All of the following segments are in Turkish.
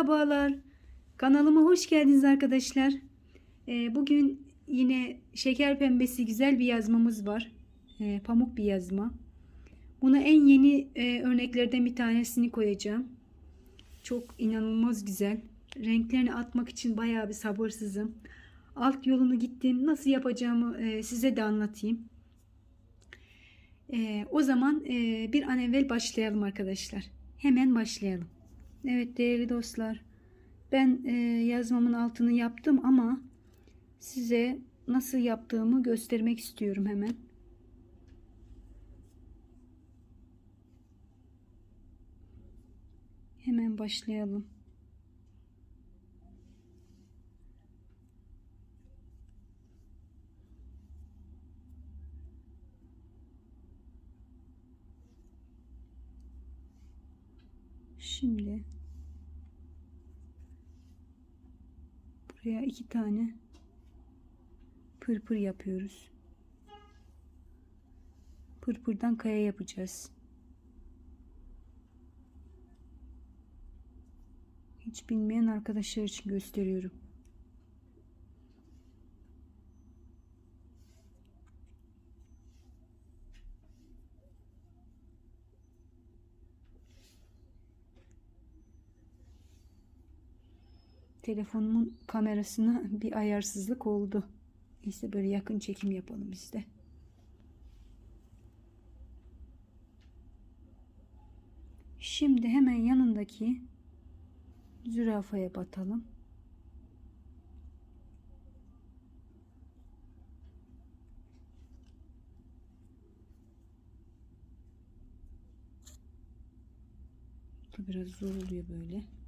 Merhabalar. Kanalıma hoş geldiniz arkadaşlar. Ee, bugün yine şeker pembesi güzel bir yazmamız var. Ee, pamuk bir yazma. Buna en yeni e, örneklerden bir tanesini koyacağım. Çok inanılmaz güzel. Renklerini atmak için bayağı bir sabırsızım. Alt yolunu gittim. Nasıl yapacağımı e, size de anlatayım. E, o zaman e, bir an evvel başlayalım arkadaşlar. Hemen başlayalım. Evet değerli dostlar. Ben e, yazmamın altını yaptım ama size nasıl yaptığımı göstermek istiyorum hemen. Hemen başlayalım. Şimdi buraya iki tane pırpır yapıyoruz. Pırpırdan kaya yapacağız. Hiç bilmeyen arkadaşlar için gösteriyorum. Telefonumun kamerasına bir ayarsızlık oldu. İşte böyle yakın çekim yapalım biz de. Şimdi hemen yanındaki zürafaya batalım. Bu biraz zor oluyor böyle.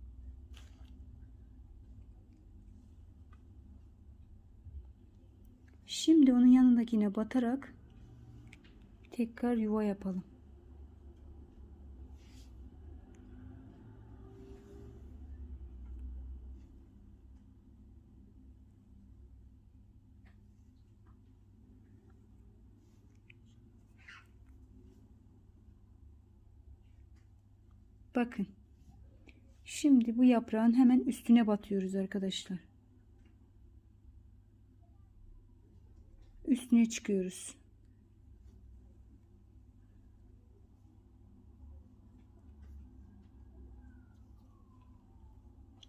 Şimdi onun yanındakine batarak tekrar yuva yapalım. Bakın. Şimdi bu yaprağın hemen üstüne batıyoruz arkadaşlar. Üstüne çıkıyoruz.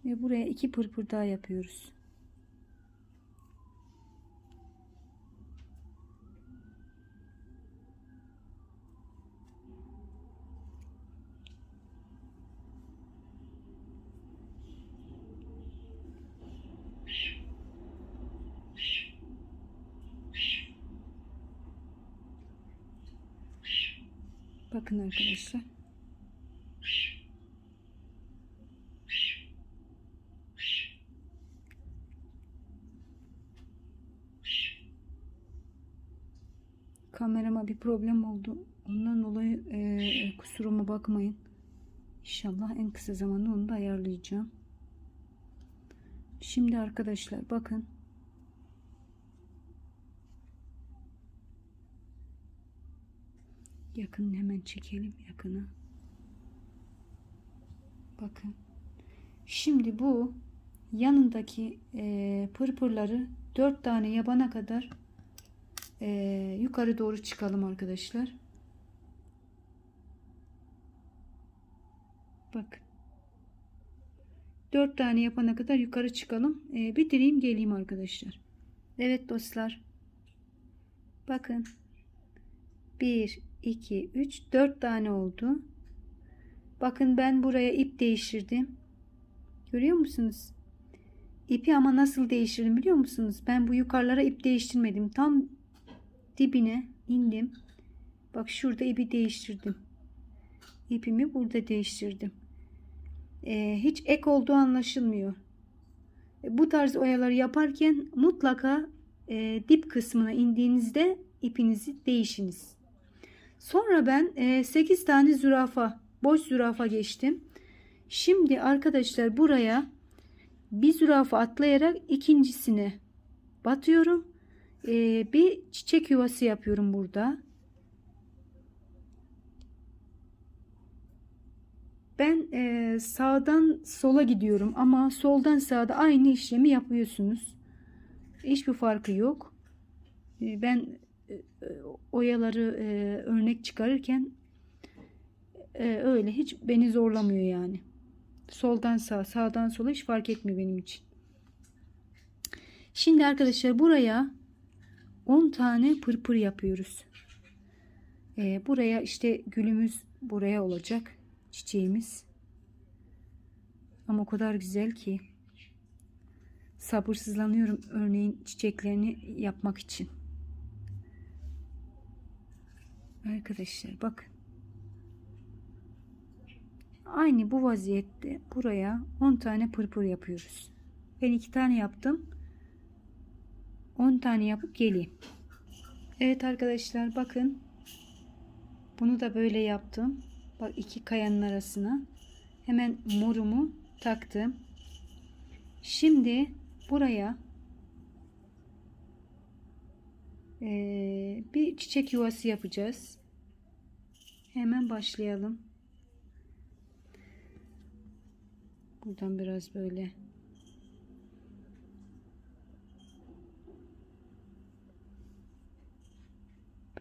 Ve buraya iki pırpır daha yapıyoruz. Bakın arkadaşlar. Kamerama bir problem oldu. Ondan dolayı e, kusuruma bakmayın. İnşallah en kısa zamanda onu da ayarlayacağım. Şimdi arkadaşlar bakın. Yakın hemen çekelim yakına. Bakın. Şimdi bu yanındaki e, pırpırları dört tane yabana kadar e, yukarı doğru çıkalım arkadaşlar. Bak. Dört tane yapana kadar yukarı çıkalım. E, bitireyim geleyim arkadaşlar. Evet dostlar. Bakın. Bir, 2, 3, 4 tane oldu. Bakın ben buraya ip değiştirdim. Görüyor musunuz? İpi ama nasıl değiştirdim biliyor musunuz? Ben bu yukarılara ip değiştirmedim. Tam dibine indim. Bak şurada ipi değiştirdim. İpimi burada değiştirdim. Ee, hiç ek olduğu anlaşılmıyor. E, bu tarz oyaları yaparken mutlaka e, dip kısmına indiğinizde ipinizi değişiniz. Sonra ben 8 e, tane zürafa, boş zürafa geçtim. Şimdi arkadaşlar buraya bir zürafa atlayarak ikincisine batıyorum. E, bir çiçek yuvası yapıyorum burada. Ben e, sağdan sola gidiyorum ama soldan sağda aynı işlemi yapıyorsunuz. Hiçbir farkı yok. Ben oyaları e, örnek çıkarırken e, öyle hiç beni zorlamıyor yani. Soldan sağa, sağdan sola hiç fark etmiyor benim için. Şimdi arkadaşlar buraya 10 tane pırpır yapıyoruz. E, buraya işte gülümüz buraya olacak. Çiçeğimiz. Ama o kadar güzel ki. Sabırsızlanıyorum örneğin çiçeklerini yapmak için. Arkadaşlar bakın. Aynı bu vaziyette buraya 10 tane pırpır yapıyoruz. Ben 2 tane yaptım. 10 tane yapıp geleyim. Evet arkadaşlar bakın. Bunu da böyle yaptım. Bak iki kayanın arasına. Hemen morumu taktım. Şimdi buraya ee, bir çiçek yuvası yapacağız. Hemen başlayalım. Buradan biraz böyle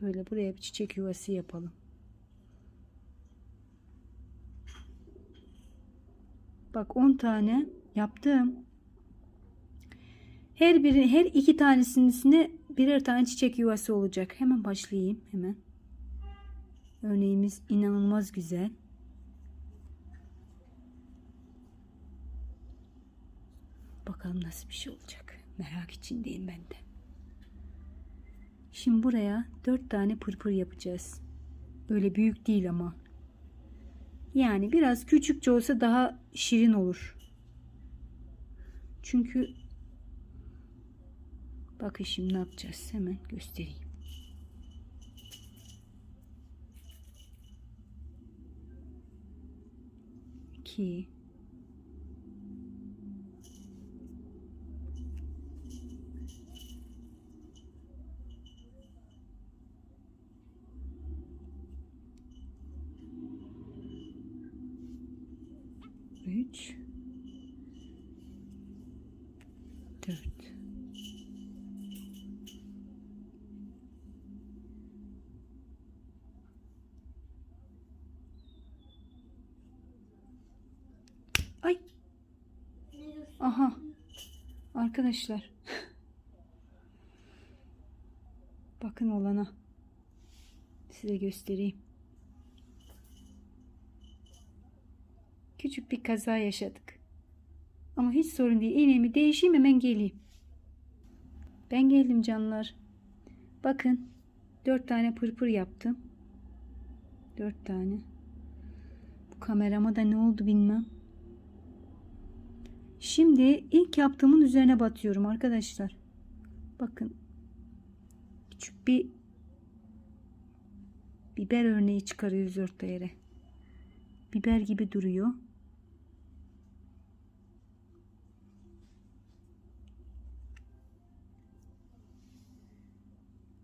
böyle buraya bir çiçek yuvası yapalım. Bak 10 tane yaptım. Her biri her iki tanesinin üstüne birer tane çiçek yuvası olacak. Hemen başlayayım hemen. Örneğimiz inanılmaz güzel. Bakalım nasıl bir şey olacak. Merak içindeyim ben de. Şimdi buraya dört tane pırpır yapacağız. Öyle büyük değil ama. Yani biraz küçükçe olsa daha şirin olur. Çünkü bakın şimdi ne yapacağız hemen göstereyim. İki. Üç. Arkadaşlar. Bakın olana. Size göstereyim. Küçük bir kaza yaşadık. Ama hiç sorun değil. İğnemi değişeyim hemen geleyim. Ben geldim canlar. Bakın. Dört tane pırpır yaptım. Dört tane. Bu kamerama da ne oldu bilmem. Şimdi ilk yaptığımın üzerine batıyorum arkadaşlar. Bakın. Küçük bir biber örneği çıkarıyoruz ortaya. Biber gibi duruyor.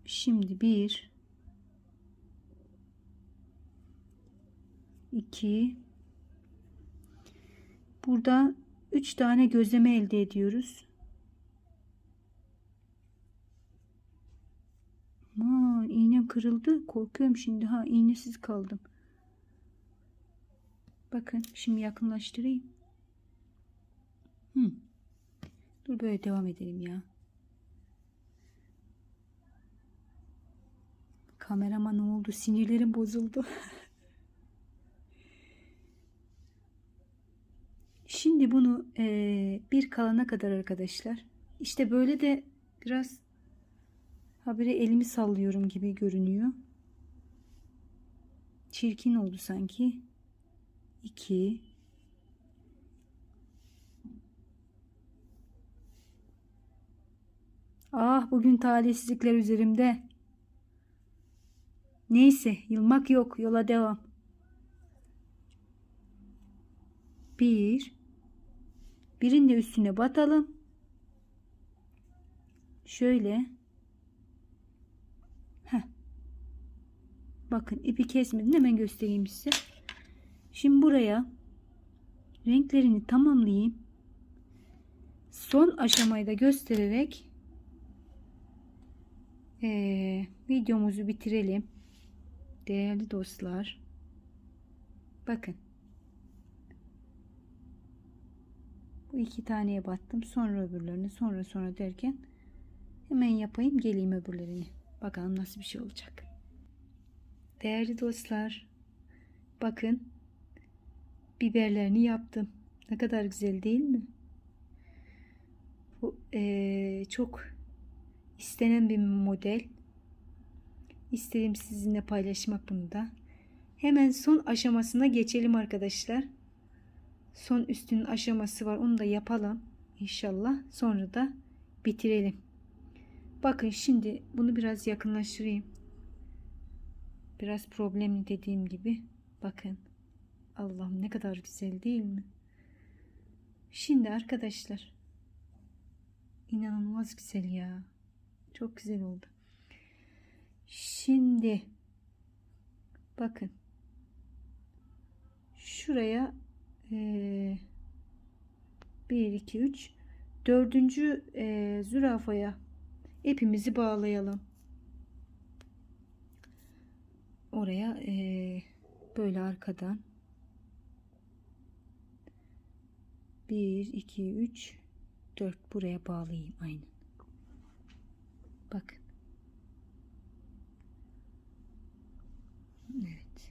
Şimdi bir, iki, burada üç tane gözleme elde ediyoruz. Aman iğnem kırıldı. Korkuyorum şimdi. Ha iğnesiz kaldım. Bakın şimdi yakınlaştırayım. Hı. Dur böyle devam edelim ya. Kamerama ne oldu? Sinirlerim bozuldu. Şimdi bunu e, bir kalana kadar arkadaşlar. İşte böyle de biraz habire elimi sallıyorum gibi görünüyor. Çirkin oldu sanki. 2 Ah bugün talihsizlikler üzerimde. Neyse yılmak yok yola devam. Bir. Birin de üstüne batalım. Şöyle. Heh. Bakın ipi kesmeden hemen göstereyim size. Şimdi buraya renklerini tamamlayayım. Son aşamayı da göstererek eee, videomuzu bitirelim. Değerli dostlar. Bakın. Bu iki taneye battım. Sonra öbürlerini sonra sonra derken hemen yapayım geleyim öbürlerini. Bakalım nasıl bir şey olacak. Değerli dostlar. Bakın. Biberlerini yaptım. Ne kadar güzel değil mi? Bu eee, çok istenen bir model. İstedim sizinle paylaşmak bunu da. Hemen son aşamasına geçelim arkadaşlar. Son üstünün aşaması var. Onu da yapalım. İnşallah. Sonra da bitirelim. Bakın şimdi bunu biraz yakınlaştırayım. Biraz problemli dediğim gibi. Bakın. Allah'ım ne kadar güzel değil mi? Şimdi arkadaşlar. inanılmaz güzel ya. Çok güzel oldu. Şimdi bakın şuraya eee 1 2 3 dördüncü zürafaya ipimizi bağlayalım. Oraya eee, böyle arkadan 1 2 3 4 buraya bağlayayım aynen. Bakın. Evet.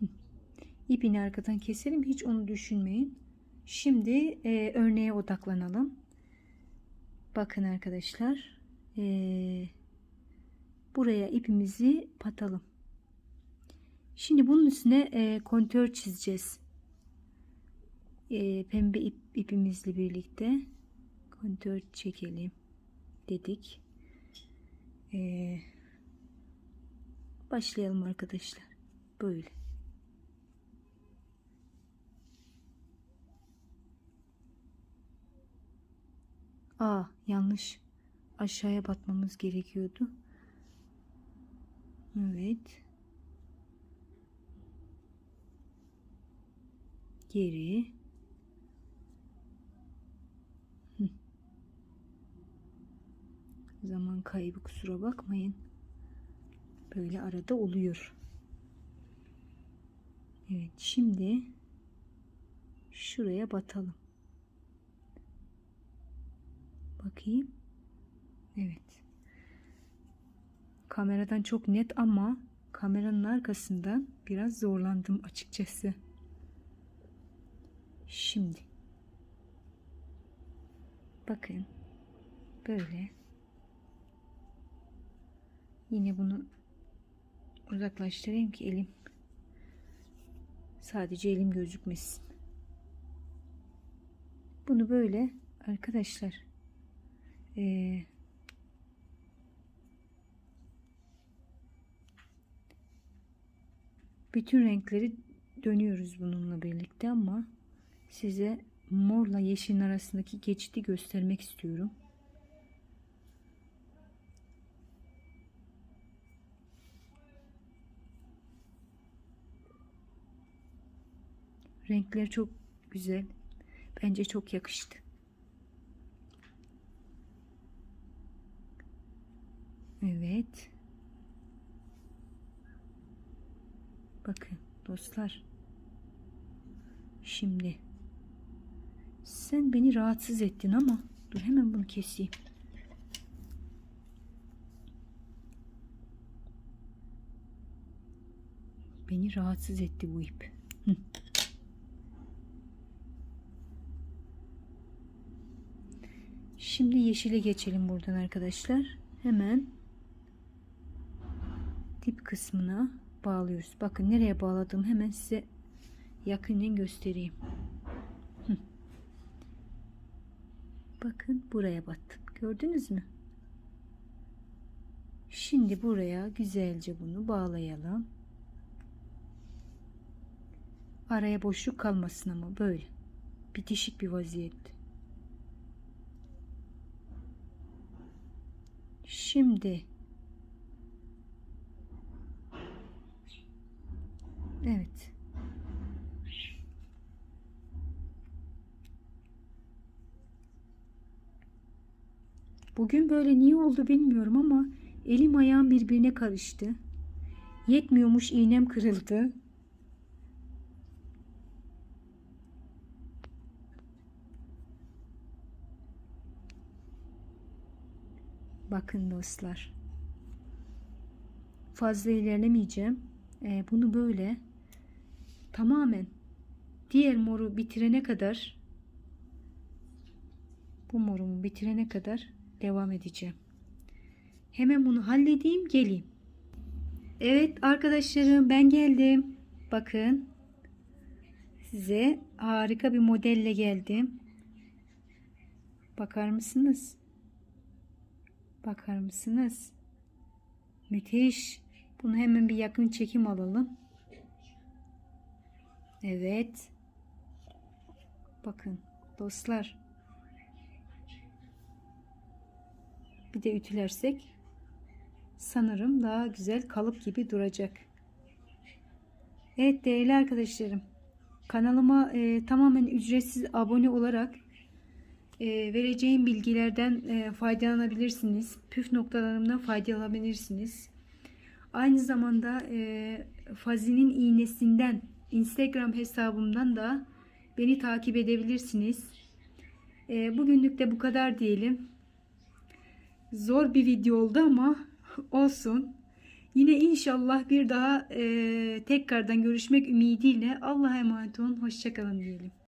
Hı. İpini arkadan keselim. Hiç onu düşünmeyin. Şimdi e, örneğe odaklanalım. Bakın arkadaşlar. E, buraya ipimizi patalım. Şimdi bunun üstüne e, kontör çizeceğiz. E, pembe ip, ipimizle birlikte kontör çekelim dedik. E, başlayalım arkadaşlar. Böyle. Aa yanlış. Aşağıya batmamız gerekiyordu. Evet. Geri. Zaman kaybı kusura bakmayın. Böyle arada oluyor. Evet şimdi şuraya batalım. Bakayım. Evet. Kameradan çok net ama kameranın arkasından biraz zorlandım açıkçası. Şimdi. Bakın. Böyle. Yine bunu uzaklaştırayım ki elim sadece elim gözükmesin. Bunu böyle arkadaşlar eee bütün renkleri dönüyoruz bununla birlikte ama size morla yeşilin arasındaki geçidi göstermek istiyorum. Renkler çok güzel. Bence çok yakıştı. Evet. Bakın dostlar. Şimdi sen beni rahatsız ettin ama dur hemen bunu keseyim. Beni rahatsız etti bu ip. Şimdi yeşile geçelim buradan arkadaşlar. Hemen kısmına bağlıyoruz. Bakın nereye bağladım hemen size yakından göstereyim. Bakın buraya battım. Gördünüz mü? Şimdi buraya güzelce bunu bağlayalım. Araya boşluk kalmasın ama böyle. Bitişik bir vaziyette. Şimdi Evet. Bugün böyle niye oldu bilmiyorum ama elim ayağım birbirine karıştı. Yetmiyormuş iğnem kırıldı. Bakın dostlar. Fazla ilerlemeyeceğim. Ee, bunu böyle tamamen diğer moru bitirene kadar bu morumu bitirene kadar devam edeceğim. Hemen bunu halledeyim geleyim. Evet arkadaşlarım ben geldim. Bakın size harika bir modelle geldim. Bakar mısınız? Bakar mısınız? Müthiş. Bunu hemen bir yakın çekim alalım. Evet. Bakın dostlar. Bir de ütülersek sanırım daha güzel kalıp gibi duracak. Evet değerli arkadaşlarım. Kanalıma e, tamamen ücretsiz abone olarak e, vereceğim bilgilerden e, faydalanabilirsiniz. Püf noktalarımdan faydalanabilirsiniz. Aynı zamanda e, Fazi'nin iğnesinden Instagram hesabımdan da beni takip edebilirsiniz. E, bugünlük de bu kadar diyelim. Zor bir video oldu ama olsun. Yine inşallah bir daha e, tekrardan görüşmek ümidiyle Allah'a emanet olun. Hoşçakalın diyelim.